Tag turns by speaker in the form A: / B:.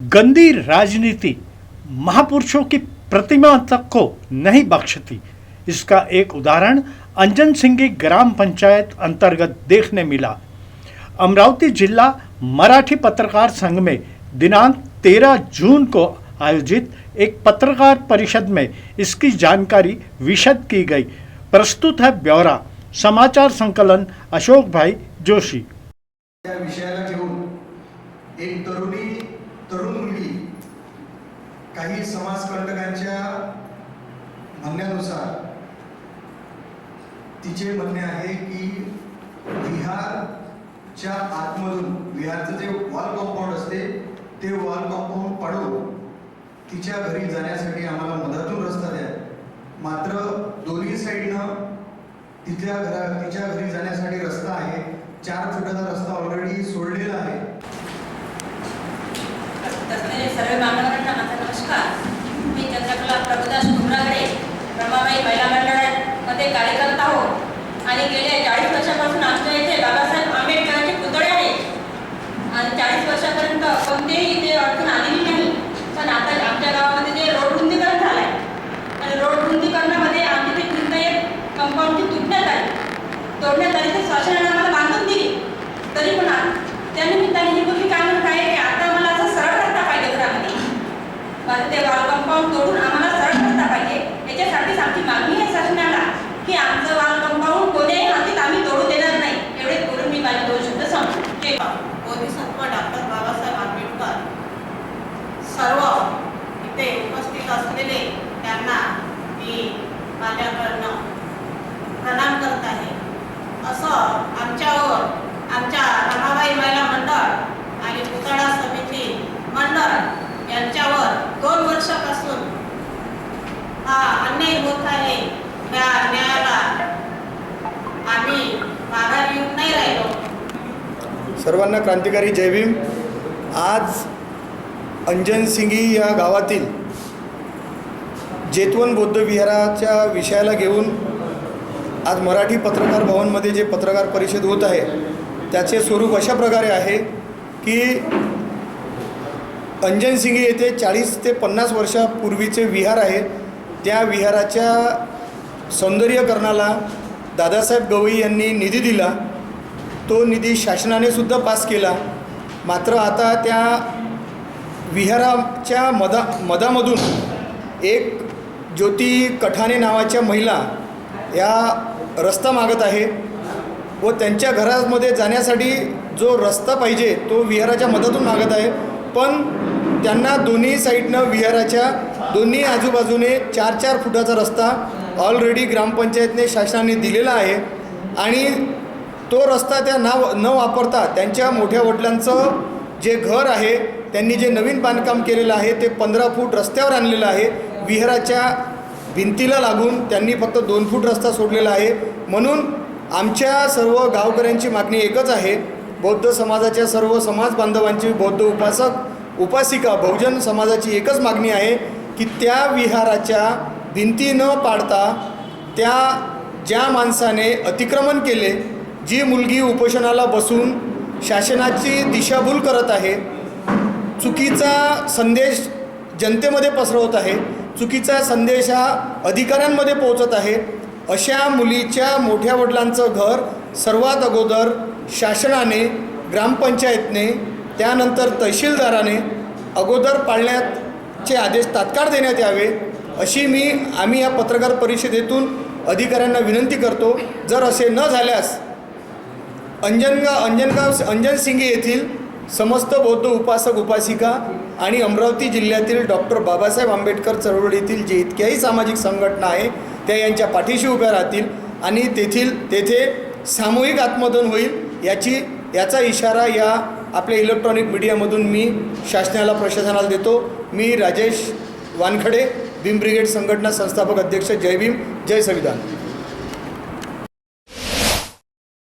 A: गंदी राजनीति महापुरुषों की प्रतिमा तक को नहीं बख्शती। इसका एक उदाहरण अंजन सिंगी ग्राम पंचायत अंतर्गत देखने मिला। अमरावती जिला मराठी पत्रकार संघ में दिनांक 13 जून को आयोजित एक पत्रकार परिषद में इसकी जानकारी विशद की गई। प्रस्तुत है ब्यौरा, समाचार संकलन अशोक भाई जोशी।
B: काही समाजकंटकांच्या म्हणण्यानुसार तिचे म्हणणे आहे की विहारच्या आतमधून विहारचं जे वॉल कंपाऊंड असते ते वॉल कंपाऊंड पाडून तिच्या घरी जाण्यासाठी आम्हाला मधातून रस्ता द्या. मात्र दोन्ही साईडनं तिथल्या घरा तिच्या घरी जाण्यासाठी रस्ता आहे. चार फुटाचा रस्ता ऑलरेडी सोडलेला आहे.
C: प्रभुदास डुमरागडे रमाबाई महिला मंडळामध्ये कार्यकर्ता आहोत. आणि गेल्या चाळीस वर्षापासून आमच्या येथे बाबासाहेब आंबेडकरांचे पुतळे आहेत आणि चाळीस वर्षापर्यंत कोणतेही इथे अडचण आलेली नाही पण आता आमच्या गावामध्ये जे रोड रुंदीकरण झालं आहे आणि रोड रुंदीकरणामध्ये आमची ती भिंत एक कंपाऊंडची तुटण्यात आली तोडण्यात आली तर शासनाने आम्हाला बांधून दिली तरी पण आ- त्या निमित्ताने ही मुलगी काय म्हणत आहे की आता मला असं सरळ रस्ता पाहिजे घरामध्ये माझं ते वाल कंपाऊंड तोडून आम्हाला सरळ रस्ता पाहिजे याच्यासाठीच आमची मागणी आहे शासनाला की आमचं वाल कंपाऊंड कोण्याही हातीत आम्ही तोडू देणार नाही एवढे करून मी माझे दोन शब्द सांगतो जय बाबा.
D: बोधिसत्व डॉक्टर बाबासाहेब आंबेडकर सर्व इथे उपस्थित असलेले त्यांना मी माझ्याकडनं प्रणाम करत आहे. असं आमच्यावर आमच्या रमाबाई महिला मंडळ आणि पुतळा समिती मंडळ यांच्यावर दोन वर्षापासून हा अन्याय होत आहे. त्या अन्यायाला आम्ही माघार येऊन नाही राहिलो.
B: सर्वांना क्रांतिकारी जयभीम आज अंजन सिंगी या गावातील जेतवन बौद्ध विहाराच्या विषयाला घेऊन आज मराठी पत्रकार भवनमध्ये जे पत्रकार परिषद होत आहे त्याचे स्वरूप अशा प्रकारे आहे की अंजन सिंगी येथे चाळीस ते पन्नास वर्षापूर्वीचे विहार आहे. त्या विहाराच्या सौंदर्यकरणाला दादासाहेब गवई यांनी निधी दिला. तो निधी शासनाने सुद्धा पास केला. मात्र आता त्या विहाराच्या मधा मधामधून एक ज्योती कठाणे नावाच्या महिला या रस्ता मागत आहे व त्यांच्या घरामध्ये जाण्यासाठी जो रस्ता पाहिजे तो विहाराच्या मधातून मागत आहे. पण त्यांना दोन्ही साईडनं विहाराच्या दोन्ही आजूबाजूने चार चार फुटाचा रस्ता ऑलरेडी ग्रामपंचायतने शासनाने दिलेला आहे आणि तो रस्ता त्या ना न वापरता त्यांच्या मोठ्या वडिलांचं जे घर आहे त्यांनी जे नवीन बांधकाम केलेलं आहे ते पंधरा फूट रस्त्यावर आणलेलं आहे. विहाराच्या भिंतीला लागून त्यांनी फक्त दोन फूट रस्ता सोडलेला आहे. म्हणून आमच्या सर्व गावकऱ्यांची मागणी एकच आहे. बौद्ध समाजाच्या सर्व समाज बांधवांची बौद्ध उपासक उपासिका बहुजन समाजाची एकच मागणी आहे की त्या विहाराच्या भिंती न पाडता त्या ज्या माणसाने अतिक्रमण केले जी मुलगी उपोषणाला बसून शासनाची दिशाभूल करत आहे चुकीचा संदेश जनतेमध्ये पसरवत आहे चुकीचा संदेश हा अधिकाऱ्यांमध्ये पोहोचत आहे. अशा मुलीच्या मोठ्या वडिलांचं घर सर्वात अगोदर शासनाने ग्रामपंचायतने त्यानंतर तहसीलदाराने अगोदर पाळण्याचे आदेश तात्काळ देण्यात यावे अशी मी आम्ही या पत्रकार परिषदेतून अधिकाऱ्यांना विनंती करतो. जर असे न झाल्यास अंजनगाव अंजनगाव अंजन सिंगे येथील समस्त बौद्ध उपासक उपासिका आणि अमरावती जिल्ह्यातील डॉक्टर बाबासाहेब आंबेडकर चळवळीतील जे इतक्याही सामाजिक संघटना आहे त्या यांच्या पाठीशी उभ्या राहतील आणि तेथील तेथे सामूहिक आत्मदन होईल याची याचा इशारा या आपल्या इलेक्ट्रॉनिक मीडियामधून मी शासनाला प्रशासनाला देतो. मी राजेश वानखडे भीम ब्रिगेड संघटना संस्थापक अध्यक्ष. जय भीम जय संविधान.